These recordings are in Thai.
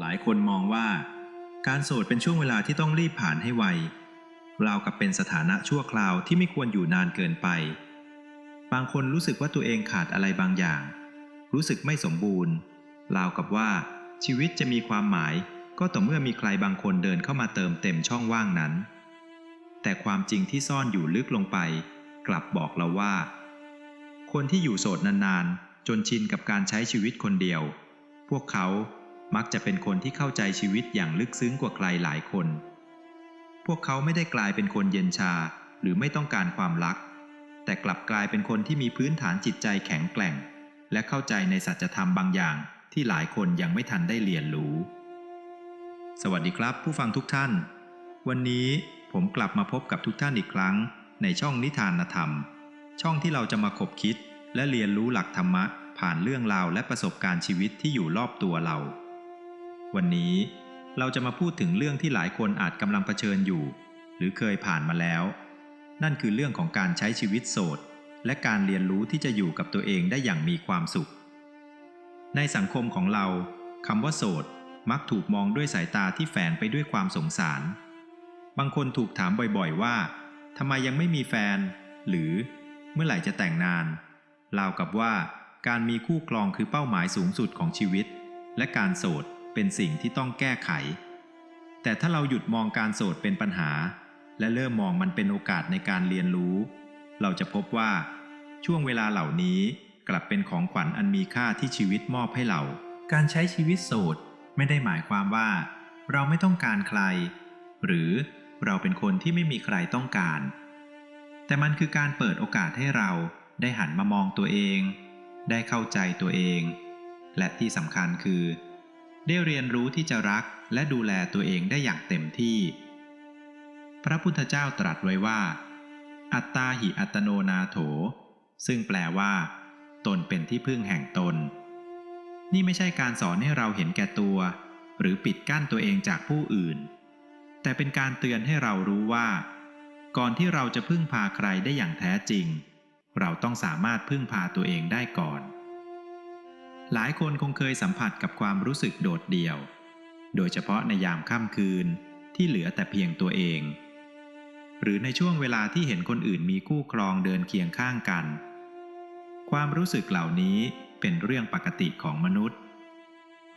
หลายคนมองว่าการโสดเป็นช่วงเวลาที่ต้องรีบผ่านให้ไวราวกับเป็นสถานะชั่วคราวที่ไม่ควรอยู่นานเกินไป บางคนรู้สึกว่าตัวเองขาดอะไรบางอย่าง รู้สึกไม่สมบูรณ์ ราวกับว่าชีวิตจะมีความหมายก็ต่อเมื่อมีใครบางคนเดินเข้ามาเติมเต็มช่องว่างนั้น แต่ความจริงที่ซ่อนอยู่ลึกลงไป กลับบอกเราว่า คนที่อยู่โสดนานๆ จนชินกับการใช้ชีวิตคนเดียว พวกเขา มักจะเป็นคนที่เข้าใจชีวิตอย่างลึกซึ้งกว่าใครหลายคน พวกเขาไม่ได้กลายเป็นคนเย็นชาหรือไม่ต้องการความรัก แต่กลับกลายเป็นคนที่มีพื้นฐานจิตใจแข็งแกร่ง และเข้าใจในสัจธรรมบางอย่างที่หลายคนยังไม่ทันได้เรียนรู้ สวัสดีครับ ผู้ฟังทุกท่าน วันนี้ผมกลับมาพบกับทุกท่านอีกครั้ง ในช่องนิทานธรรม ช่องที่เราจะมาคบคิด และเรียนรู้หลักธรรมะผ่านเรื่องราวและประสบการณ์ชีวิตที่อยู่รอบตัวเรา วันนี้เราจะมาพูดถึงเรื่องที่หลายคนอาจกำลังเผชิญอยู่ หรือเคยผ่านมาแล้ว นั่นคือเรื่องของการใช้ชีวิตโสด และการเรียนรู้ที่จะอยู่กับตัวเองได้อย่างมีความสุข ในสังคมของเราคำว่าโสด มักถูกมองด้วยสายตาที่แฝงไปด้วยความสงสาร บางคนถูกถามบ่อยๆว่าทำไมยังไม่มีแฟน หรือเมื่อไหร่จะแต่งงานราวกับว่าการมีคู่ครองคือเป้าหมายสูงสุดของชีวิต และการโสด เป็นสิ่งที่ต้องแก้ไข แต่ถ้าเราหยุดมองการโสดเป็นปัญหา และเริ่มมองมันเป็นโอกาสในการเรียนรู้ เราจะพบว่า ช่วงเวลาเหล่านี้กลับเป็นของขวัญอันมีค่าที่ชีวิตมอบให้เรา การใช้ชีวิตโสดไม่ได้หมายความว่า เราไม่ต้องการใคร หรือเราเป็นคนที่ไม่มีใครต้องการ แต่มันคือการเปิดโอกาสให้เราได้หันมามองตัวเอง ได้เข้าใจตัวเอง และที่สำคัญคือ ได้เรียนรู้ที่จะรักและดูแลตัวเองได้อย่างเต็มที่ พระพุทธเจ้าตรัสไว้ว่า อัตตาหิอัตโนนาโถ ซึ่งแปลว่า ตนเป็นที่พึ่งแห่งตน นี่ไม่ใช่การสอนให้เราเห็นแก่ตัว หรือปิดกั้นตัวเองจากผู้อื่น แต่เป็นการเตือนให้เรารู้ว่า ก่อนที่เราจะพึ่งพาใครได้อย่างแท้จริง เราต้องสามารถพึ่งพาตัวเองได้ก่อน หลายคนคงเคยสัมผัสกับความรู้สึกโดดเดี่ยว โดยเฉพาะในยามค่ำคืนที่เหลือแต่เพียงตัวเอง หรือในช่วงเวลาที่เห็นคนอื่นมีคู่ครองเดินเคียงข้างกัน ความรู้สึกเหล่านี้เป็นเรื่องปกติของมนุษย์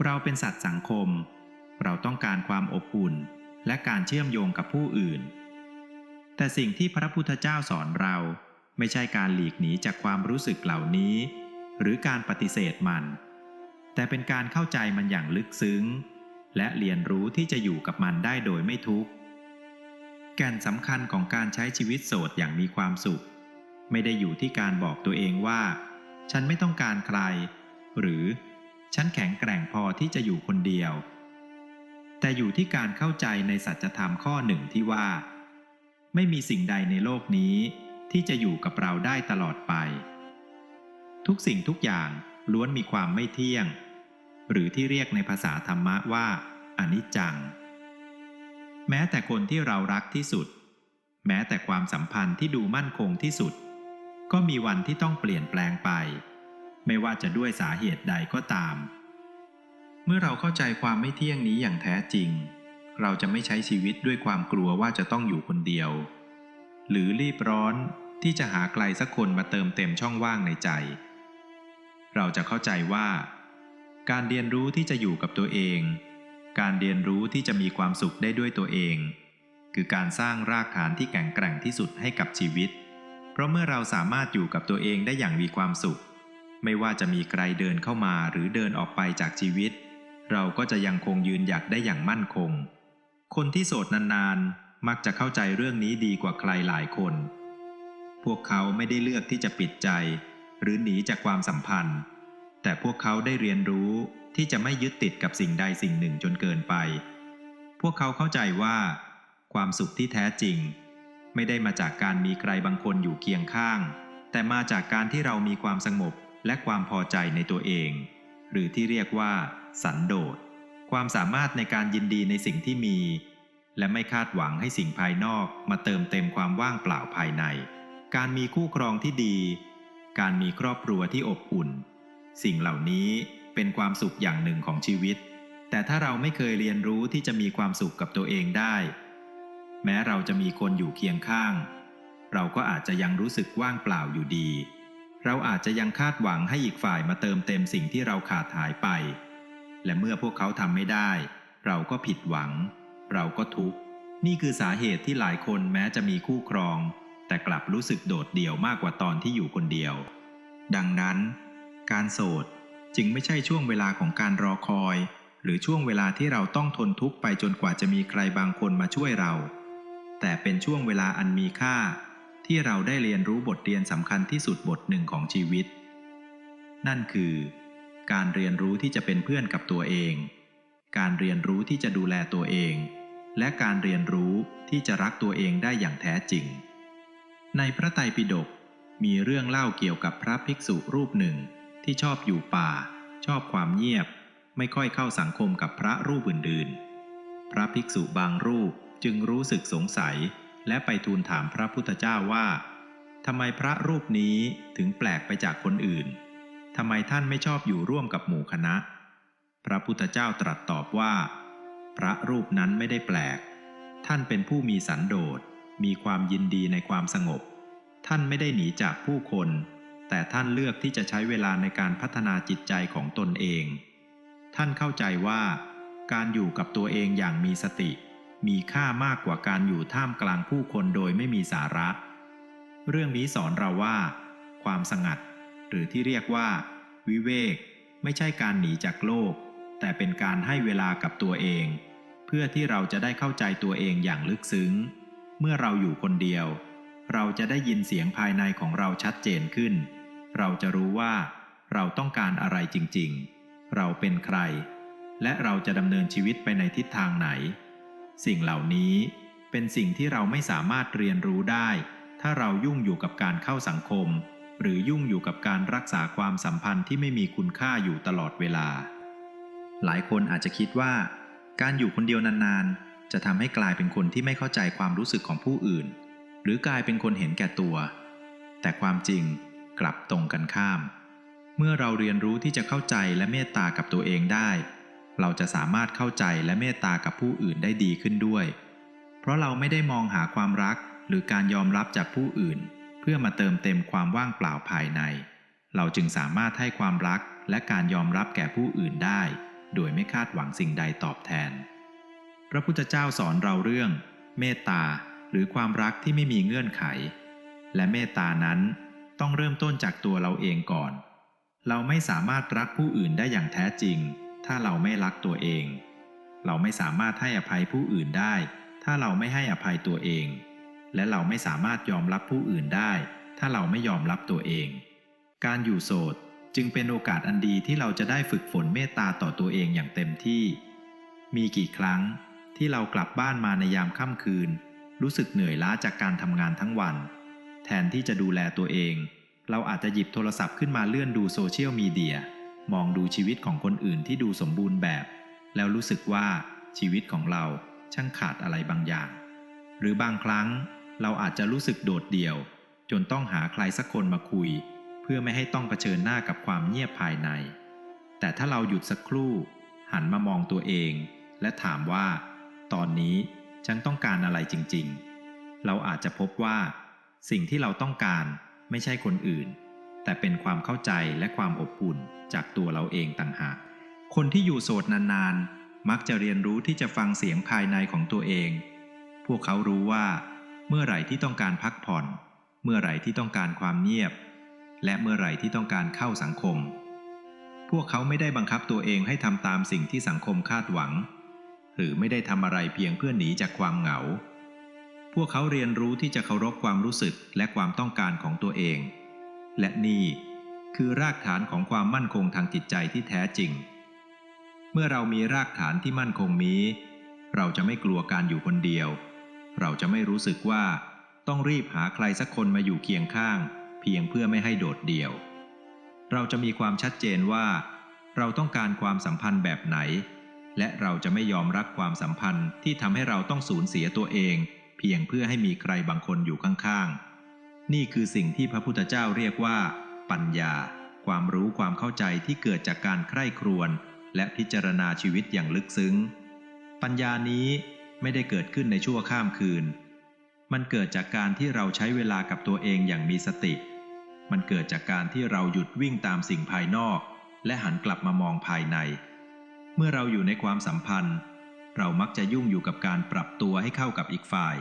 เราเป็นสัตว์สังคม เราต้องการความอบอุ่นและการเชื่อมโยงกับผู้อื่น แต่สิ่งที่พระพุทธเจ้าสอนเราไม่ใช่การหลีกหนีจากความรู้สึกเหล่านี้ หรือการปฏิเสธมัน แต่เป็นการเข้าใจมันอย่างลึกซึ้ง และเรียนรู้ที่จะอยู่กับมันได้โดยไม่ทุกข์ แก่นสำคัญของการใช้ชีวิตโสดอย่างมีความสุข ไม่ได้อยู่ที่การบอกตัวเองว่า ฉันไม่ต้องการใคร หรือฉันแข็งแกร่งพอที่จะอยู่คนเดียว แต่อยู่ที่การเข้าใจในสัจธรรมข้อหนึ่งที่ว่า ไม่มีสิ่งใดในโลกนี้ที่จะอยู่กับเราได้ตลอดไป ทุกสิ่งทุกอย่างล้วนมีความไม่เที่ยง หรือที่เรียกในภาษาธรรมะว่าอนิจจัง แม้แต่คนที่เรารักที่สุด แม้แต่ความสัมพันธ์ที่ดูมั่นคงที่สุด ก็มีวันที่ต้องเปลี่ยนแปลงไป ไม่ว่าจะด้วยสาเหตุใดก็ตาม เมื่อเราเข้าใจความไม่เที่ยงนี้อย่างแท้จริง เราจะไม่ใช้ชีวิตด้วยความกลัวว่าจะต้องอยู่คนเดียว หรือรีบร้อนที่จะหาใครสักคนมาเติมเต็มช่องว่างในใจ เราจะเข้าใจว่า การเรียนรู้ที่จะอยู่กับตัวเอง การเรียนรู้ที่จะมีความสุขได้ด้วยตัวเอง คือการสร้างรากฐานที่แข็งแกร่งที่สุดให้กับชีวิต เพราะเมื่อเราสามารถอยู่กับตัวเองได้อย่างมีความสุข ไม่ว่าจะมีใครเดินเข้ามาหรือเดินออกไปจากชีวิต เราก็จะยังคงยืนหยัดได้อย่างมั่นคง คนที่โสดนานๆ มักจะเข้าใจเรื่องนี้ดีกว่าใครหลายคน พวกเขาไม่ได้เลือกที่จะปิดใจ หรือหนีจากความสัมพันธ์ แต่พวกเขาได้เรียนรู้ที่จะไม่ยึดติดกับสิ่งใดสิ่งหนึ่งจนเกินไป พวกเขาเข้าใจว่า ความสุขที่แท้จริง ไม่ได้มาจากการมีใครบางคนอยู่เคียงข้าง แต่มาจากการที่เรามีความสงบและความพอใจในตัวเอง หรือที่เรียกว่า สันโดษ ความสามารถในการยินดีในสิ่งที่มี และไม่คาดหวังให้สิ่งภายนอกมาเติมเต็มความว่างเปล่าภายใน การมีคู่ครองที่ดี การมีครอบครัวที่อบอุ่น สิ่งเหล่านี้เป็นความสุขอย่างหนึ่งของชีวิต แต่ถ้าเราไม่เคยเรียนรู้ที่จะมีความสุขกับตัวเองได้ แม้เราจะมีคนอยู่เคียงข้าง เราก็อาจจะยังรู้สึกว่างเปล่าอยู่ดี เราอาจจะยังคาดหวังให้อีกฝ่ายมาเติมเต็มสิ่งที่เราขาดหายไป และเมื่อพวกเขาทำไม่ได้ เราก็ผิดหวัง เราก็ทุกข์ นี่คือสาเหตุที่หลายคนแม้จะมีคู่ครอง แต่กลับรู้สึกโดดเดี่ยวมากกว่าตอนที่อยู่คนเดียว ดังนั้น การโสดจึงไม่ใช่ช่วงเวลาของการรอคอย หรือช่วงเวลาที่เราต้องทนทุกข์ไปจนกว่าจะมีใครบางคนมาช่วยเรา แต่เป็นช่วงเวลาอันมีค่า ที่เราได้เรียนรู้บทเรียนสำคัญที่สุดบทหนึ่งของชีวิต นั่นคือ การเรียนรู้ที่จะเป็นเพื่อนกับตัวเอง การเรียนรู้ที่จะดูแลตัวเอง และการเรียนรู้ที่จะรักตัวเองได้อย่างแท้จริง ในพระไตรปิฎกมีเรื่องเล่าเกี่ยวกับพระภิกษุรูปหนึ่งที่ชอบอยู่ป่า ชอบความเงียบ ไม่ค่อยเข้าสังคมกับพระรูปอื่นๆ พระภิกษุบางรูปจึงรู้สึกสงสัย และไปทูลถามพระพุทธเจ้าว่าทำไมพระรูปนี้ถึงแปลกไปจากคนอื่นทำไมท่านไม่ชอบอยู่ร่วมกับหมู่คณะ พระพุทธเจ้าตรัสตอบว่า พระรูปนั้นไม่ได้แปลก ท่านเป็นผู้มีสันโดษ มีความยินดีในความสงบ ท่านไม่ได้หนีจากผู้คน แต่ท่านเลือกที่จะใช้เวลาในการพัฒนาจิตใจของตนเอง ท่านเข้าใจว่า การอยู่กับตัวเองอย่างมีสติ มีค่ามากกว่าการอยู่ท่ามกลางผู้คนโดยไม่มีสาระ เรื่องนี้สอนเราว่า ความสงัด หรือที่เรียกว่า วิเวก ไม่ใช่การหนีจากโลก แต่เป็นการให้เวลากับตัวเอง เพื่อที่เราจะได้เข้าใจตัวเองอย่างลึกซึ้ง เมื่อเราอยู่คนเดียว เราจะได้ยินเสียงภายในของเราชัดเจนขึ้น เราจะรู้ว่า เราต้องการอะไรจริงๆ เราเป็นใคร และเราจะดำเนินชีวิตไปในทิศทางไหน สิ่งเหล่านี้เป็นสิ่งที่เราไม่สามารถเรียนรู้ได้ ถ้าเรายุ่งอยู่กับการเข้าสังคม หรือยุ่งอยู่กับการรักษาความสัมพันธ์ที่ไม่มีคุณค่าอยู่ตลอดเวลา หลายคนอาจจะคิดว่า การอยู่คนเดียวนานๆ จะทำให้กลายเป็นคนที่ไม่เข้าใจความรู้สึกของผู้อื่น หรือกลายเป็นคนเห็นแก่ตัว แต่ความจริงกลับตรงกันข้าม เมื่อเราเรียนรู้ที่จะเข้าใจและเมตตากับตัวเองได้ เราจะสามารถเข้าใจและเมตตากับผู้อื่นได้ดีขึ้นด้วย เพราะเราไม่ได้มองหาความรักหรือการยอมรับจากผู้อื่น เพื่อมาเติมเต็มความว่างเปล่าภายใน เราจึงสามารถให้ความรักและการยอมรับแก่ผู้อื่นได้ โดยไม่คาดหวังสิ่งใดตอบแทน พระพุทธเจ้าสอนเราเรื่อง เมตตาหรือความรักที่ไม่มีเงื่อนไข และเมตตานั้นต้องเริ่มต้นจากตัวเราเองก่อน เราไม่สามารถรักผู้อื่นได้อย่างแท้จริง ถ้าเราไม่รักตัวเอง เราไม่สามารถให้อภัยผู้อื่นได้ ถ้าเราไม่ให้อภัยตัวเอง และเราไม่สามารถยอมรับผู้อื่นได้ ถ้าเราไม่ยอมรับตัวเอง การอยู่โสดจึงเป็นโอกาสอันดีที่เราจะได้ฝึกฝนเมตตาต่อตัวเองอย่างเต็มที่ มีกี่ครั้ง ที่เรากลับบ้านมาในยามค่ำคืน รู้สึกเหนื่อยล้าจากการทำงานทั้งวัน แทนที่จะดูแลตัวเอง เราอาจจะหยิบโทรศัพท์ขึ้นมาเลื่อนดูโซเชียลมีเดียมองดูชีวิตของคนอื่นที่ดูสมบูรณ์แบบ แล้วรู้สึกว่าชีวิตของเราช่างขาดอะไรบางอย่าง หรือบางครั้งเราอาจจะรู้สึกโดดเดี่ยว จนต้องหาใครสักคนมาคุย เพื่อไม่ให้ต้องเผชิญหน้ากับความเงียบภายใน แต่ถ้าเราหยุดสักครู่ หันมามองตัวเอง และถามว่า ตอนนี้ฉันต้องการอะไรจริงๆ เราอาจจะพบว่า สิ่งที่เราต้องการไม่ใช่คนอื่น แต่เป็นความเข้าใจและความอบอุ่นจากตัวเราเองต่างหาก คนที่อยู่โสดนานๆ มักจะเรียนรู้ที่จะฟังเสียงภายในของตัวเอง พวกเขารู้ว่า เมื่อไหร่ที่ต้องการพักผ่อน เมื่อไหร่ที่ต้องการความเงียบ และเมื่อไหร่ที่ต้องการเข้าสังคม พวกเขาไม่ได้บังคับตัวเองให้ทำตามสิ่งที่สังคมคาดหวัง หรือไม่ได้ทำอะไรเพียงเพื่อหนีจากความเหงา พวกเขาเรียนรู้ที่จะเคารพความรู้สึกและความต้องการของตัวเอง และนี่คือรากฐานของความมั่นคงทางจิตใจที่แท้จริง เมื่อเรามีรากฐานที่มั่นคงนี้ เราจะไม่กลัวการอยู่คนเดียว เราจะไม่รู้สึกว่าต้องรีบหาใครสักคนมาอยู่เคียงข้าง เพียงเพื่อไม่ให้โดดเดี่ยว เราจะมีความชัดเจนว่า เราต้องการความสัมพันธ์แบบไหน และเราจะไม่ยอมรับความสัมพันธ์ที่ทำให้เราต้องสูญเสียตัวเอง เพียงเพื่อให้มีใครบางคนอยู่ข้างๆ นี่คือสิ่งที่พระพุทธเจ้าเรียกว่า ปัญญา ความรู้ความเข้าใจที่เกิดจากการใคร่ครวญและพิจารณาชีวิตอย่างลึกซึ้ง ปัญญานี้ไม่ได้เกิดขึ้นในชั่วข้ามคืน มันเกิดจากการที่เราใช้เวลากับตัวเองอย่างมีสติ มันเกิดจากการที่เราหยุดวิ่งตามสิ่งภายนอก และหันกลับมามองภายใน เมื่อเราอยู่ในความสัมพันธ์ เรามักจะยุ่งอยู่กับการปรับตัวให้เข้ากับอีกฝ่าย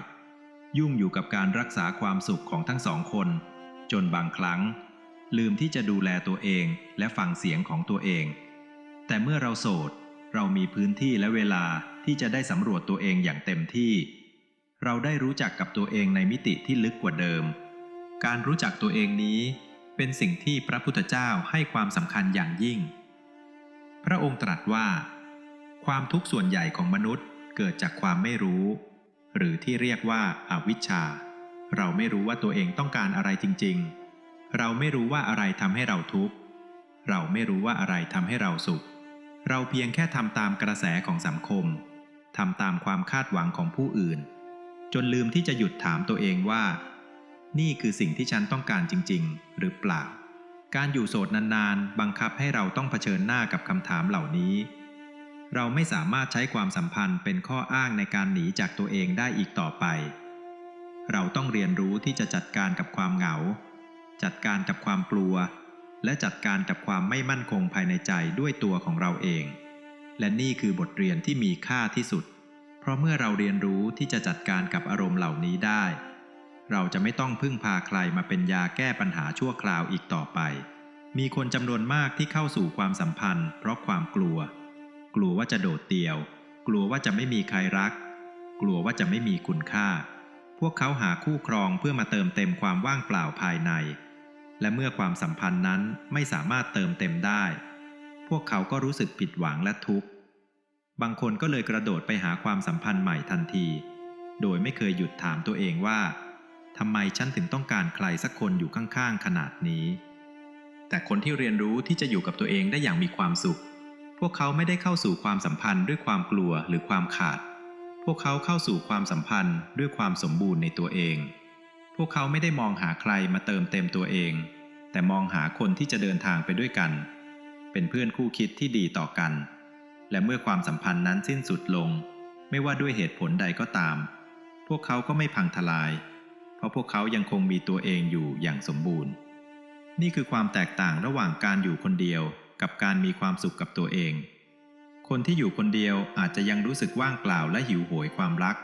ยุ่งอยู่กับการรักษาความสุขของทั้งสองคน จนบางครั้ง ลืมที่จะดูแลตัวเองและฟังเสียงของตัวเอง แต่เมื่อเราโสด เรามีพื้นที่และเวลาที่จะได้สำรวจตัวเองอย่างเต็มที่ เราได้รู้จักกับตัวเองในมิติที่ลึกกว่าเดิม การรู้จักตัวเองนี้เป็นสิ่งที่พระพุทธเจ้าให้ความสำคัญอย่างยิ่ง ระองค์ตรัสว่า ความทุกข์ส่วนใหญ่ของมนุษย์เกิดจากความไม่รู้ หรือที่เรียกว่าอาวิชชา เราไม่รู้ว่าตัวเองต้องการอะไรจริง ๆ เราไม่รู้ว่าอะไรทำให้เราทุกข์ เราไม่รู้ว่าอะไรทำให้เราสุข เราเพียงแค่ทำตามกระแสของสังคมทำตามความคาดหวังของผู้อื่น จนลืมที่จะหยุดถามตัวเองว่า นี่คือสิ่งที่ฉันต้องการจริง ๆ หรือเปล่า การอยู่โสดนานๆ บังคับให้เราต้องเผชิญหน้ากับคำถามเหล่านี้ เราไม่สามารถใช้ความสัมพันธ์เป็นข้ออ้างในการหนีจากตัวเองได้อีกต่อไป เราต้องเรียนรู้ที่จะจัดการกับความเหงา จัดการกับความกลัว และจัดการกับความไม่มั่นคงภายในใจด้วยตัวของเราเอง และนี่คือบทเรียนที่มีค่าที่สุด เพราะเมื่อเราเรียนรู้ที่จะจัดการกับอารมณ์เหล่านี้ได้ เราจะไม่ต้องพึ่งพาใครมาเป็นยาแก้ปัญหาชั่วคราวอีกต่อไป มีคนจำนวนมากที่เข้าสู่ความสัมพันธ์ เพราะความกลัว กลัวว่าจะโดดเดี่ยว กลัวว่าจะไม่มีใครรัก กลัวว่าจะไม่มีคุณค่า พวกเขาหาคู่ครองเพื่อมาเติมเต็มความว่างเปล่าภายใน และเมื่อความสัมพันธ์นั้นไม่สามารถเติมเต็มได้ พวกเขาก็รู้สึกผิดหวังและทุกข์ บางคนก็เลยกระโดดไปหาความสัมพันธ์ใหม่ทันที โดยไม่เคยหยุดถามตัวเองว่า ทำไมฉันถึงต้องการใครสักคนอยู่ข้างๆ ขนาดนี้ แต่คนที่เรียนรู้ที่จะอยู่กับตัวเองได้อย่างมีความสุข พวกเขาไม่ได้เข้าสู่ความสัมพันธ์ด้วยความกลัวหรือความขาด พวกเขาเข้าสู่ความสัมพันธ์ด้วยความสมบูรณ์ในตัวเอง พวกเขาไม่ได้มองหาใครมาเติมเต็มตัวเอง แต่มองหาคนที่จะเดินทางไปด้วยกัน เป็นเพื่อนคู่คิดที่ดีต่อกัน และเมื่อความสัมพันธ์นั้นสิ้นสุดลง ไม่ว่าด้วยเหตุผลใดก็ตาม พวกเขาก็ไม่พังทลาย เพราะพวกเขายังคงมีตัวเองอยู่อย่างสมบูรณ์ นี่คือความแตกต่างระหว่างการอยู่คนเดียวกับการมีความสุขกับตัวเอง คนที่อยู่คนเดียวอาจจะยังรู้สึกว่างเปล่าและหิวโหยความรัก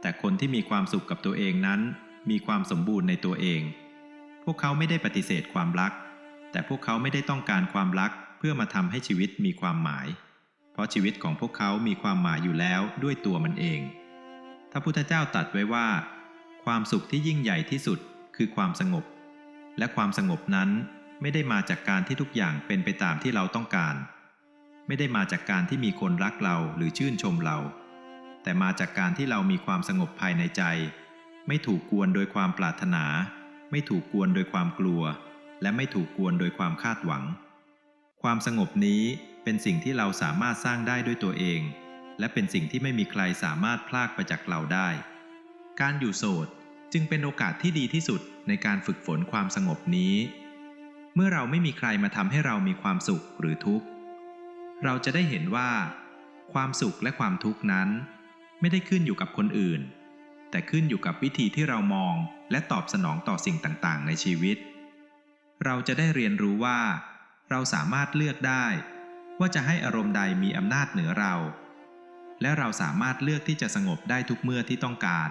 แต่คนที่มีความสุขกับตัวเองนั้น มีความสมบูรณ์ในตัวเอง พวกเขาไม่ได้ปฏิเสธความรัก แต่พวกเขาไม่ได้ต้องการความรักเพื่อมาทำให้ชีวิตมีความหมาย เพราะชีวิตของพวกเขามีความหมายอยู่แล้วด้วยตัวมันเองพระพุทธเจ้าตรัสไว้ว่า ความสุขที่ยิ่งใหญ่ที่สุดคือความสงบ และความสงบนั้นไม่ได้มาจากการที่ทุกอย่างเป็นไปตามที่เราต้องการ ไม่ได้มาจากการที่มีคนรักเราหรือชื่นชมเรา แต่มาจากการที่เรามีความสงบภายในใจ ไม่ถูกกวนโดยความปรารถนา ไม่ถูกกวนโดยความกลัว และไม่ถูกกวนโดยความคาดหวัง ความสงบนี้เป็นสิ่งที่เราสามารถสร้างได้ด้วยตัวเอง และเป็นสิ่งที่ไม่มีใครสามารถพลากไปจากเราได้ การอยู่โสด จึงเป็นโอกาสที่ดีที่สุดในการฝึกฝนความสงบนี้ เมื่อเราไม่มีใครมาทำให้เรามีความสุขหรือทุกข์ เราจะได้เห็นว่า ความสุขและความทุกข์นั้น ไม่ได้ขึ้นอยู่กับคนอื่น แต่ขึ้นอยู่กับวิธีที่เรามองและตอบสนองต่อสิ่งต่างๆ ในชีวิต เราจะได้เรียนรู้ว่า เราสามารถเลือกได้ ว่าจะให้อารมณ์ใดมีอำนาจเหนือเรา และเราสามารถเลือกที่จะสงบได้ทุกเมื่อที่ต้องการ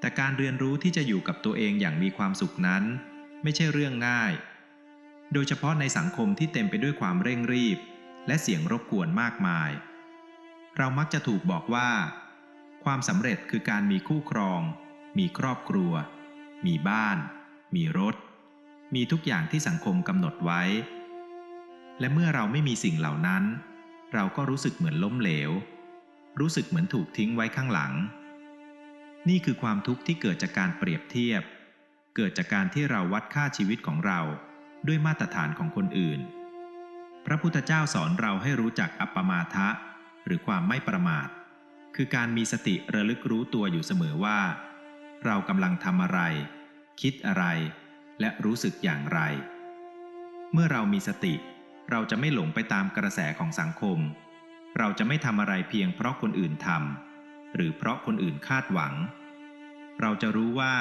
แต่การเรียนรู้ที่จะอยู่กับตัวเองอย่างมีความสุขนั้น ไม่ใช่เรื่องง่าย โดยเฉพาะในสังคมที่เต็มไปด้วยความเร่งรีบ และเสียงรบกวนมากมาย เรามักจะถูกบอกว่า ความสำเร็จคือการมีคู่ครอง มีครอบครัว มีบ้าน มีรถ มีทุกอย่างที่สังคมกำหนดไว้ และเมื่อเราไม่มีสิ่งเหล่านั้น เราก็รู้สึกเหมือนล้มเหลว รู้สึกเหมือนถูกทิ้งไว้ข้างหลัง นี่คือความทุกข์ที่เกิดจากการเปรียบเทียบ เกิดจากการที่เราวัดค่าชีวิตของเราด้วยมาตรฐานของคนอื่น พระพุทธเจ้าสอนเราให้รู้จักอัปปมาทะ หรือความไม่ประมาท คือการมีสติระลึกรู้ตัวอยู่เสมอว่า เรากำลังทำอะไร คิดอะไร และรู้สึกอย่างไร เมื่อเรามีสติ เราจะไม่หลงไปตามกระแสของสังคม เราจะไม่ทำอะไรเพียงเพราะคนอื่นทำ หรือเพราะคนอื่นคาดหวัง เราจะรู้ว่า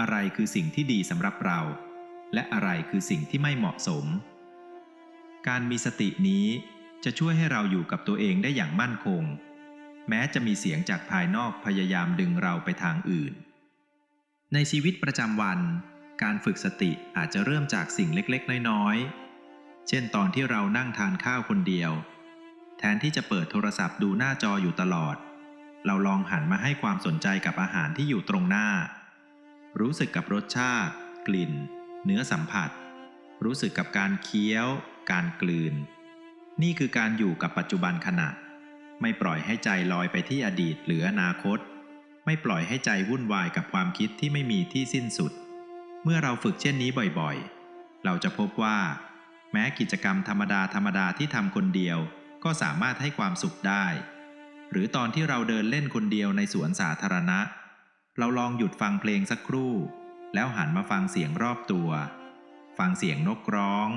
อะไรคือสิ่งที่ดีสำหรับเรา และอะไรคือสิ่งที่ไม่เหมาะสม การมีสตินี้จะช่วยให้เราอยู่กับตัวเองได้อย่างมั่นคง แม้จะมีเสียงจากภายนอกพยายามดึงเราไปทางอื่น ในชีวิตประจำวัน การฝึกสติอาจจะเริ่มจากสิ่งเล็กๆ น้อยๆ เช่นตอนที่เรานั่งทานข้าวคนเดียว แทนที่จะเปิดโทรศัพท์ดูหน้าจออยู่ตลอด เราลองหันมาให้ความสนใจกับอาหารที่อยู่ตรงหน้า รู้สึกกับรสชาติ กลิ่น เนื้อสัมผัส รู้สึกกับการเคี้ยว การกลืน นี่คือการอยู่กับปัจจุบันขณะ ไม่ปล่อยให้ใจลอยไปที่อดีตหรืออนาคต ไม่ปล่อยให้ใจวุ่นวายกับความคิดที่ไม่มีที่สิ้นสุด เมื่อเราฝึกเช่นนี้บ่อยๆ เราจะพบว่า แม้กิจกรรมธรรมดาธรรมดาที่ทำคนเดียว ก็สามารถให้ความสุขได้ หรือตอนที่เราเดินเล่นคนเดียวในสวนสาธารณะ เราลองหยุดฟังเพลงสักครู่ แล้วหันมาฟังเสียงรอบตัว ฟังเสียงนกร้อง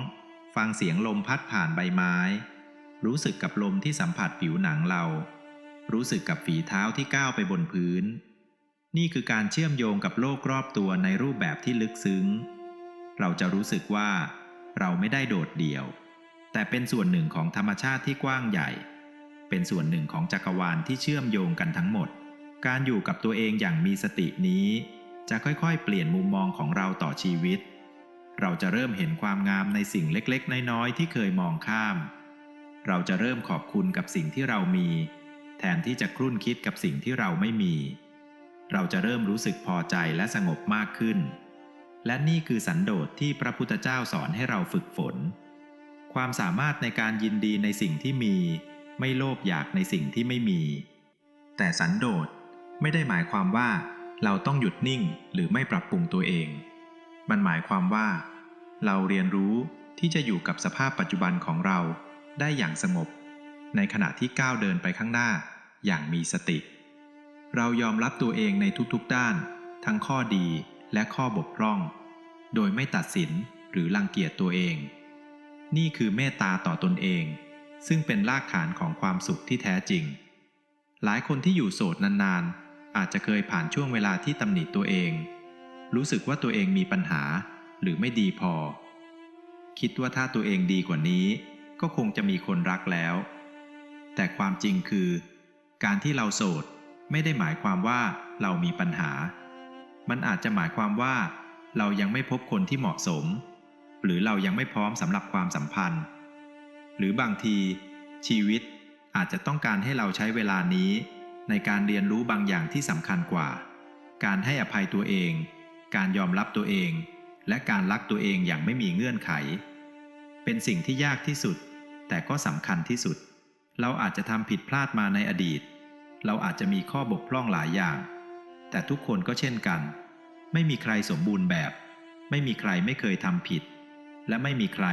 ฟังเสียงลมพัดผ่านใบไม้ รู้สึกกับลมที่สัมผัสผิวหนังเรา รู้สึกกับฝีเท้าที่ก้าวไปบนพื้น นี่คือการเชื่อมโยงกับโลกรอบตัวในรูปแบบที่ลึกซึ้ง เราจะรู้สึกว่า เราไม่ได้โดดเดี่ยว แต่เป็นส่วนหนึ่งของธรรมชาติที่กว้างใหญ่ เป็นส่วนหนึ่งของจักรวาลที่เชื่อมโยงกันทั้งหมด การอยู่กับตัวเองอย่างมีสตินี้ จะค่อยๆ เปลี่ยนมุมมองของเราต่อชีวิต เราจะเริ่มเห็นความงามในสิ่งเล็กๆ น้อยๆ ที่เคยมองข้าม เราจะเริ่มขอบคุณกับสิ่งที่เรามี แทนที่จะครุ่นคิดกับสิ่งที่เราไม่มี เราจะเริ่มรู้สึกพอใจและสงบมากขึ้น และนี่คือสันโดษที่พระพุทธเจ้าสอนให้เราฝึกฝน ความสามารถในการยินดีในสิ่งที่มี ไม่โลภอยากในสิ่งที่ไม่มี แต่สันโดษไม่ได้หมายความว่าเราต้องหยุดนิ่งหรือไม่ปรับปรุงตัวเอง มันหมายความว่า เราเรียนรู้ที่จะอยู่กับสภาพปัจจุบันของเราได้อย่างสงบ ในขณะที่ก้าวเดินไปข้างหน้าอย่างมีสติ เรายอมรับตัวเองในทุกๆด้าน ทั้งข้อดีและข้อบกพร่อง โดยไม่ตัดสินหรือรังเกียจตัวเอง นี่คือเมตตาต่อตนเอง ซึ่งเป็นรากฐานของความสุขที่แท้จริง หลายคนที่อยู่โสดนานๆ อาจจะเคยผ่านช่วงเวลาที่ตำหนิตัวเอง รู้สึกว่าตัวเองมีปัญหาหรือไม่ดีพอ คิดว่าถ้าตัวเองดีกว่านี้ ก็คงจะมีคนรักแล้ว แต่ความจริงคือ การที่เราโสดไม่ได้หมายความว่าเรามีปัญหา มันอาจจะหมายความว่า เรายังไม่พบคนที่เหมาะสม หรือเรายังไม่พร้อมสำหรับความสัมพันธ์ หรือบางที ชีวิตอาจจะต้องการให้เราใช้เวลานี้ ในการเรียนรู้บางอย่างที่สำคัญกว่า การให้อภัยตัวเอง การยอมรับตัวเอง และการรักตัวเองอย่างไม่มีเงื่อนไข เป็นสิ่งที่ยากที่สุด แต่ก็สำคัญที่สุด เราอาจจะทำผิดพลาดมาในอดีต เราอาจจะมีข้อบกพร่องหลายอย่าง แต่ทุกคนก็เช่นกัน ไม่มีใครสมบูรณ์แบบ ไม่มีใครไม่เคยทำผิด และไม่มีใคร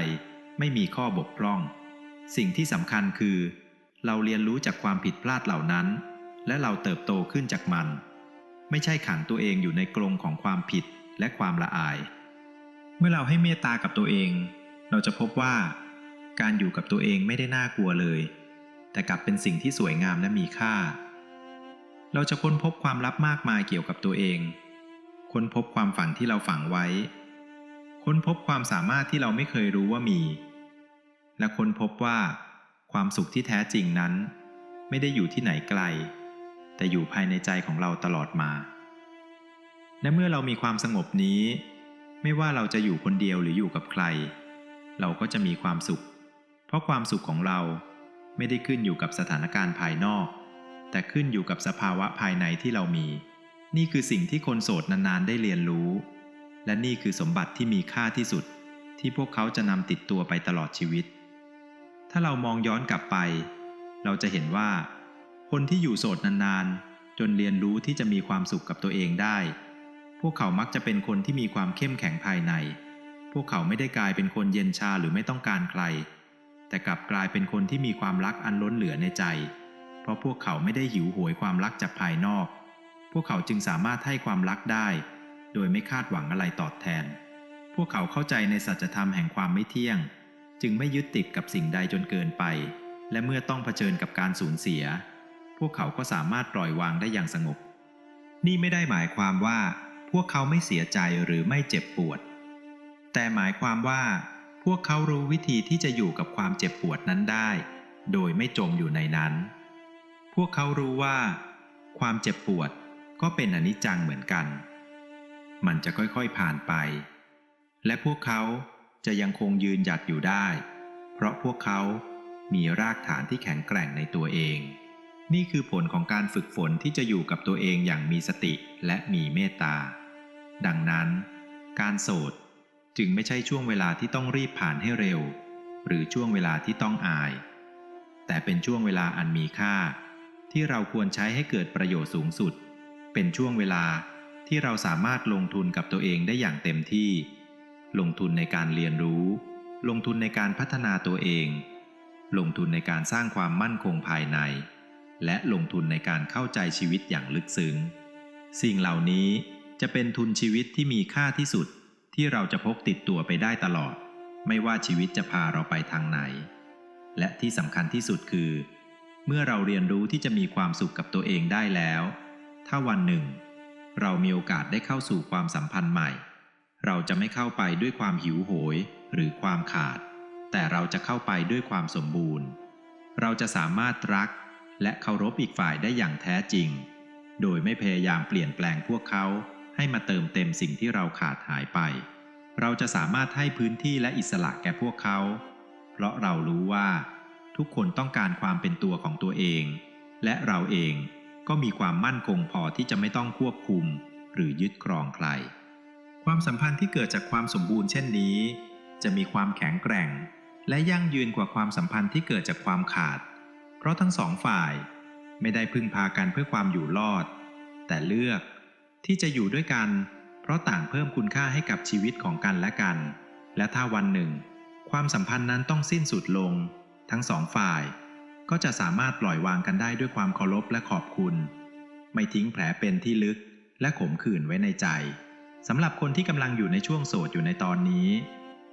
ไม่มีข้อบกพร่อง สิ่งที่สำคัญคือ เราเรียนรู้จากความผิดพลาดเหล่านั้น และเราเติบโตขึ้นจากมัน ไม่ใช่ขังตัวเองอยู่ในกรงของความผิดและความละอาย เมื่อเราให้เมตตากับตัวเอง เราจะพบว่า การอยู่กับตัวเองไม่ได้น่ากลัวเลย แต่กลับเป็นสิ่งที่สวยงามและมีค่า เราจะค้นพบความลับมากมายเกี่ยวกับตัวเอง ค้นพบความฝันที่เราฝังไว้ ค้นพบความสามารถที่เราไม่เคยรู้ว่ามี และค้นพบว่า ความสุขที่แท้จริงนั้น ไม่ได้อยู่ที่ไหนไกล แต่อยู่ภายในใจของเราตลอดมา และเมื่อเรามีความสงบนี้ ไม่ว่าเราจะอยู่คนเดียวหรืออยู่กับใคร เราก็จะมีความสุข เพราะความสุขของเราไม่ได้ขึ้นอยู่กับสถานการณ์ภายนอก แต่ขึ้นอยู่กับสภาวะภายในที่เรามี นี่คือสิ่งที่คนโสดนานๆได้เรียนรู้ และนี่คือสมบัติที่มีค่าที่สุดที่พวกเขาจะนำติดตัวไปตลอดชีวิต ถ้าเรามองย้อนกลับไป เราจะเห็นว่า คนที่อยู่โสดนานๆ จนเรียนรู้ที่จะมีความสุขกับตัวเองได้ พวกเขามักจะเป็นคนที่มีความเข้มแข็งภายใน พวกเขาไม่ได้กลายเป็นคนเย็นชาหรือไม่ต้องการใคร แต่กลับกลายเป็นคนที่มีความรักอันล้นเหลือในใจ เพราะพวกเขาไม่ได้หิวโหยความรักจากภายนอก พวกเขาจึงสามารถให้ความรักได้ โดยไม่คาดหวังอะไรตอบแทน พวกเขาเข้าใจในสัจธรรมแห่งความไม่เที่ยง จึงไม่ยึดติดกับสิ่งใดจนเกินไป และเมื่อต้องเผชิญกับการสูญเสีย พวกเขาก็สามารถปล่อยวางได้อย่างสงบ นี่ไม่ได้หมายความว่า พวกเขาไม่เสียใจหรือไม่เจ็บปวด แต่หมายความว่า พวกเขารู้วิธีที่จะอยู่กับความเจ็บปวดนั้นได้ โดยไม่จมอยู่ในนั้น พวกเขารู้ว่า ความเจ็บปวดก็เป็นอนิจจังเหมือนกัน มันจะค่อยๆผ่านไป และพวกเขา จะยังคงยืนหยัดอยู่ได้ เพราะพวกเขามีรากฐานที่แข็งแกร่งในตัวเอง นี่คือผลของการฝึกฝนที่จะอยู่กับตัวเองอย่างมีสติและมีเมตตา ดังนั้น การโสดจึงไม่ใช่ช่วงเวลาที่ต้องรีบผ่านให้เร็ว หรือช่วงเวลาที่ต้องอาย แต่เป็นช่วงเวลาอันมีค่า ที่เราควรใช้ให้เกิดประโยชน์สูงสุด เป็นช่วงเวลาที่เราสามารถลงทุนกับตัวเองได้อย่างเต็มที่ ลงทุนในการเรียนรู้ ลงทุนในการพัฒนาตัวเอง ลงทุนในการสร้างความมั่นคงภายใน และลงทุนในการเข้าใจชีวิตอย่างลึกซึ้ง สิ่งเหล่านี้จะเป็นทุนชีวิตที่มีค่าที่สุดที่เราจะพกติดตัวไปได้ตลอด ไม่ว่าชีวิตจะพาเราไปทางไหน และที่สำคัญที่สุดคือ เมื่อเราเรียนรู้ที่จะมีความสุขกับตัวเองได้แล้ว ถ้าวันหนึ่ง เรามีโอกาสได้เข้าสู่ความสัมพันธ์ใหม่ เราจะไม่เข้าไปด้วยความหิวโหยหรือความขาด แต่เราจะเข้าไปด้วยความสมบูรณ์ เราจะสามารถรักและเคารพอีกฝ่ายได้อย่างแท้จริง โดยไม่พยายามเปลี่ยนแปลงพวกเขาให้มาเติมเต็มสิ่งที่เราขาดหายไป เราจะสามารถให้พื้นที่และอิสระแก่พวกเขา เพราะเรารู้ว่า ทุกคนต้องการความเป็นตัวของตัวเอง และเราเองก็มีความมั่นคงพอที่จะไม่ต้องควบคุม หรือยึดครองใคร ความสัมพันธ์ที่เกิดจากความสมบูรณ์เช่นนี้ จะมีความแข็งแกร่ง และยั่งยืนกว่าความสัมพันธ์ที่เกิดจากความขาด เพราะทั้งสองฝ่ายไม่ได้พึ่งพากันเพื่อความอยู่รอด แต่เลือกที่จะอยู่ด้วยกัน เพราะต่างเพิ่มคุณค่าให้กับชีวิตของกันและกัน และถ้าวันหนึ่ง ความสัมพันธ์นั้นต้องสิ้นสุดลง ทั้งสองฝ่าย ก็จะสามารถปล่อยวางกันได้ด้วยความเคารพและขอบคุณ ไม่ทิ้งแผลเป็นที่ลึกและขมขื่นไว้ในใจ สำหรับคนที่กำลังอยู่ในช่วงโสดอยู่ในตอนนี้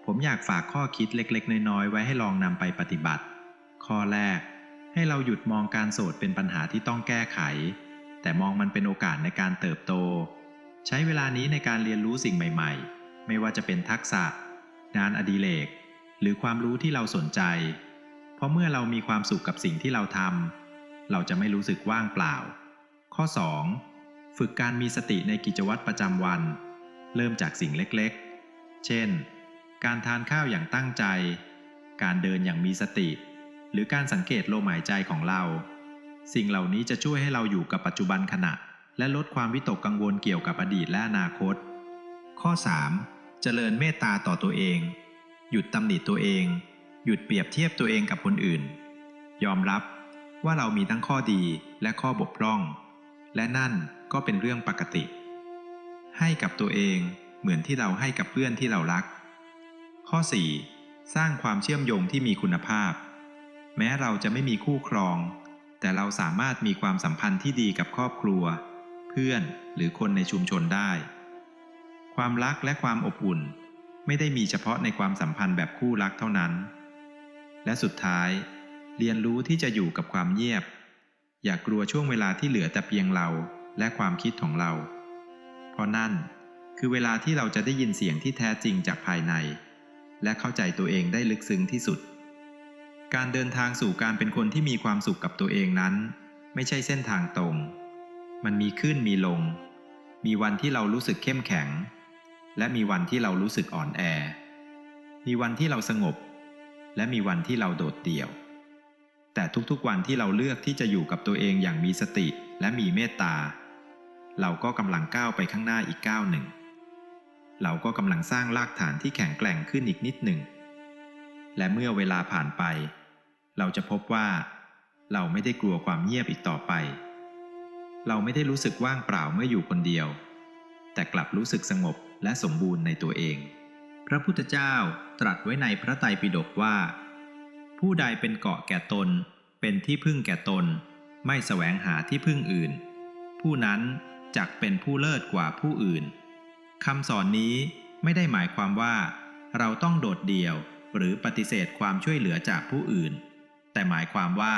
ผมอยากฝากข้อคิดเล็กๆ น้อยๆ ไว้ให้ลองนำไปปฏิบัติ ข้อแรก ให้เราหยุดมองการโสดเป็นปัญหาที่ต้องแก้ไข แต่มองมันเป็นโอกาสในการเติบโต ใช้เวลานี้ในการเรียนรู้สิ่งใหม่ๆ ไม่ว่าจะเป็นทักษะ งานอดิเรกหรือความรู้ที่เราสนใจ เพราะเมื่อเรามีความสุขกับสิ่งที่เราทำเราจะไม่รู้สึกว่างเปล่า ข้อ 2. ฝึกการมีสติในกิจวัตรประจำวัน เริ่มจากสิ่งเล็กๆ เช่น การทานข้าวอย่างตั้งใจ การเดินอย่างมีสติ หรือการสังเกตลมหายใจของเรา สิ่งเหล่านี้จะช่วยให้เราอยู่กับปัจจุบันขณะ และลดความวิตกกังวลเกี่ยวกับอดีตและอนาคต ข้อ 3. เจริญเมตตาต่อตัวเอง หยุดตำหนิตัวเอง หยุดเปรียบเทียบตัวเองกับคนอื่น ยอมรับว่าเรามีทั้งข้อดีและข้อบกพร่อง และนั่นก็เป็นเรื่องปกติ ให้กับตัวเองเหมือนที่เราให้กับเพื่อนที่เรารัก ข้อ 4. สร้างความเชื่อมโยงที่มีคุณภาพ แม้เราจะไม่มีคู่ครอง แต่เราสามารถมีความสัมพันธ์ที่ดีกับครอบครัว เพื่อนหรือคนในชุมชนได้ ความรักและความอบอุ่น ไม่ได้มีเฉพาะในความสัมพันธ์แบบคู่รักเท่านั้น และสุดท้าย เรียนรู้ที่จะอยู่กับความเงียบ อย่ากลัวช่วงเวลาที่เหลือแต่เพียงเราและความคิดของเรา เพราะนั่นคือเวลาที่เราจะได้ยินเสียงที่แท้จริงจากภายใน และเข้าใจตัวเองได้ลึกซึ้งที่สุด การเดินทางสู่การเป็นคนที่มีความสุขกับตัวเองนั้น ไม่ใช่เส้นทางตรง มันมีขึ้นมีลง มีวันที่เรารู้สึกเข้มแข็ง และมีวันที่เรารู้สึกอ่อนแอ มีวันที่เราสงบ และมีวันที่เราโดดเดี่ยว แต่ทุกๆวันที่เราเลือกที่จะอยู่กับตัวเองอย่างมีสติและมีเมตตา เราก็กำลังก้าวไปข้างหน้าอีกก้าวหนึ่ง เราก็กำลังสร้างรากฐานที่แข็งแกร่งขึ้นอีกนิดหนึ่ง และเมื่อเวลาผ่านไป เราจะพบว่า เราไม่ได้กลัวความเงียบอีกต่อไป เราไม่ได้รู้สึกว่างเปล่าเมื่ออยู่คนเดียว แต่กลับรู้สึกสงบและสมบูรณ์ในตัวเอง พระพุทธเจ้าตรัสไว้ในพระไตรปิฎกว่า ผู้ใดเป็นเกาะแก่ตน เป็นที่พึ่งแก่ตน ไม่แสวงหาที่พึ่งอื่น ผู้นั้น จักเป็นผู้เลิศกว่าผู้อื่นคำสอนนี้ไม่ได้หมายความว่า เราต้องโดดเดี่ยวหรือปฏิเสธความช่วยเหลือจากผู้อื่น แต่หมายความว่า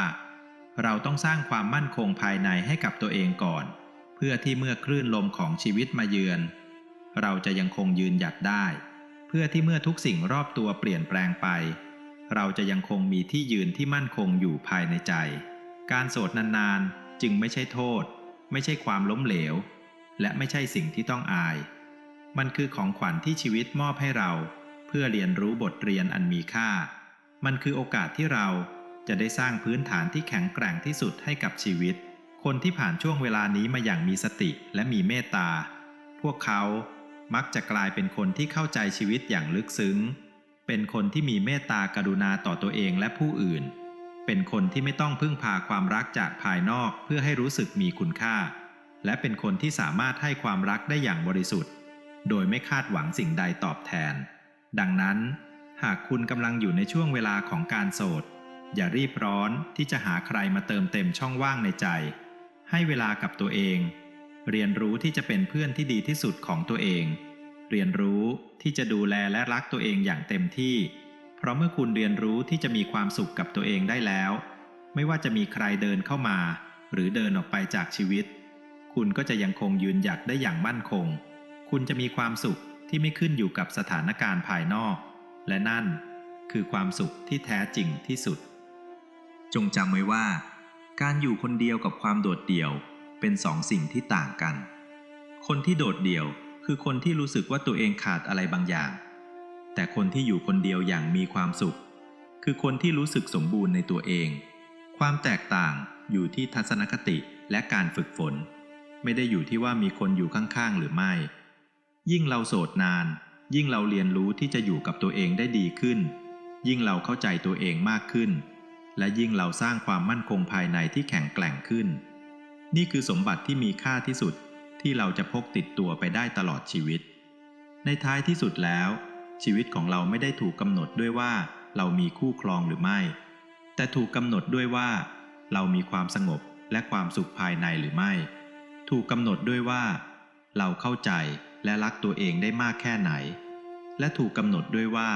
เราต้องสร้างความมั่นคงภายในให้กับตัวเองก่อน เพื่อที่เมื่อคลื่นลมของชีวิตมาเยือน เราจะยังคงยืนหยัดได้ เพื่อที่เมื่อทุกสิ่งรอบตัวเปลี่ยนแปลงไป เราจะยังคงมีที่ยืนที่มั่นคงอยู่ภายในใจ การโสดนานๆ จึงไม่ใช่โทษ ไม่ใช่ความล้มเหลว และไม่ใช่สิ่งที่ต้องอาย มันคือของขวัญที่ชีวิตมอบให้เรา เพื่อเรียนรู้บทเรียนอันมีค่า มันคือโอกาสที่เราจะได้สร้างพื้นฐานที่แข็งแกร่งที่สุดให้กับชีวิต คนที่ผ่านช่วงเวลานี้มาอย่างมีสติและมีเมตตา พวกเขามักจะกลายเป็นคนที่เข้าใจชีวิตอย่างลึกซึ้ง เป็นคนที่มีเมตตากรุณาต่อตัวเองและผู้อื่น เป็นคนที่ไม่ต้องพึ่งพาความรักจากภายนอกเพื่อให้รู้สึกมีคุณค่า และเป็นคนที่สามารถให้ความรักได้อย่างบริสุทธิ์ โดยไม่คาดหวังสิ่งใดตอบแทน ดังนั้น หากคุณกำลังอยู่ในช่วงเวลาของการโสด อย่ารีบร้อนที่จะหาใครมาเติมเต็มช่องว่างในใจ ให้เวลากับตัวเอง เรียนรู้ที่จะเป็นเพื่อนที่ดีที่สุดของตัวเอง เรียนรู้ที่จะดูแลและรักตัวเองอย่างเต็มที่ เพราะเมื่อคุณเรียนรู้ที่จะมีความสุขกับตัวเองได้แล้ว ไม่ว่าจะมีใครเดินเข้ามา หรือเดินออกไปจากชีวิต คุณก็จะยังคงยืนหยัดได้อย่างมั่นคง คุณจะมีความสุขที่ไม่ขึ้นอยู่กับสถานการณ์ภายนอก และนั่นคือความสุขที่แท้จริงที่สุด จงจำไว้ว่า การอยู่คนเดียวกับความโดดเดี่ยวเป็นสองสิ่งที่ต่างกัน คนที่โดดเดี่ยวคือคนที่รู้สึกว่าตัวเองขาดอะไรบางอย่าง แต่คนที่อยู่คนเดียวอย่างมีความสุข คือคนที่รู้สึกสมบูรณ์ในตัวเอง ความแตกต่างอยู่ที่ทัศนคติและการฝึกฝน ไม่ได้อยู่ที่ว่ามีคนอยู่ข้างๆหรือไม่ ยิ่งเราโสดนาน ยิ่งเราเรียนรู้ที่จะอยู่กับตัวเองได้ดีขึ้น ยิ่งเราเข้าใจตัวเองมากขึ้น และยิ่งเราสร้างความมั่นคงภายในที่แข็งแกร่งขึ้น นี่คือสมบัติที่มีค่าที่สุดที่เราจะพกติดตัวไปได้ตลอดชีวิต ในท้ายที่สุดแล้ว ชีวิตของเราไม่ได้ถูกกำหนดด้วยว่า เรามีคู่ครองหรือไม่ แต่ถูกกำหนดด้วยว่า เรามีความสงบและความสุขภายในหรือไม่ ถูกกำหนดด้วยว่า เราเข้าใจและรักตัวเองได้มากแค่ไหน และถูกกำหนดด้วยว่า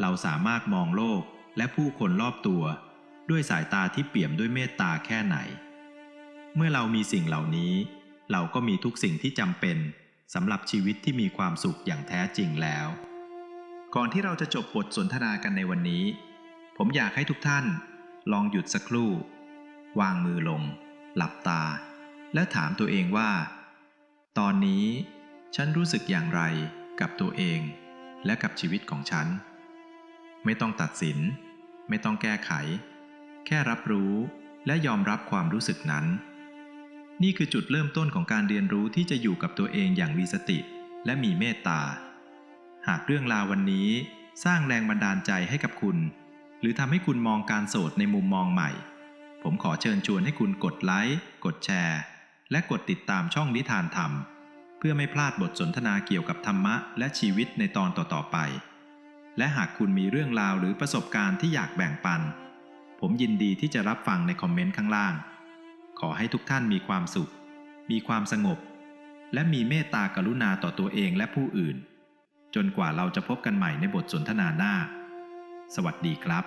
เราสามารถมองโลกและผู้คนรอบตัว ด้วยสายตาที่เปี่ยมด้วยเมตตาแค่ไหน เมื่อเรามีสิ่งเหล่านี้ เราก็มีทุกสิ่งที่จำเป็นสำหรับชีวิตที่มีความสุขอย่างแท้จริงแล้ว ก่อนที่เราจะจบบทสนทนากันในวันนี้ ผมอยากให้ทุกท่านลองหยุดสักครู่ วางมือลง หลับตา และถามตัวเองว่า ตอนนี้ฉันรู้สึกอย่างไรกับตัวเองและกับชีวิตของฉัน ไม่ต้องตัดสิน ไม่ต้องแก้ไข แค่รับรู้และยอมรับความรู้สึกนั้น นี่คือจุดเริ่มต้นของการเรียนรู้ที่จะอยู่กับตัวเองอย่างมีสติและมีเมตตา หากเรื่องราววันนี้สร้างแรงบันดาลใจให้กับคุณ หรือทำให้คุณมองการโสดในมุมมองใหม่ ผมขอเชิญชวนให้คุณกดไลค์ กดแชร์ และกดติดตามช่องนิทานธรรม เพื่อไม่พลาดบทสนทนาเกี่ยวกับธรรมะและชีวิตในตอนต่อๆไป และหากคุณมีเรื่องราวหรือประสบการณ์ที่อยากแบ่งปัน ผมยินดีที่จะรับฟังในคอมเมนต์ข้างล่าง ขอให้ทุกท่านมีความสุข มีความสงบ และมีเมตตากรุณาต่อตัวเองและผู้อื่น จนกว่าเราจะพบกันใหม่ในบทสนทนาหน้า สวัสดีครับ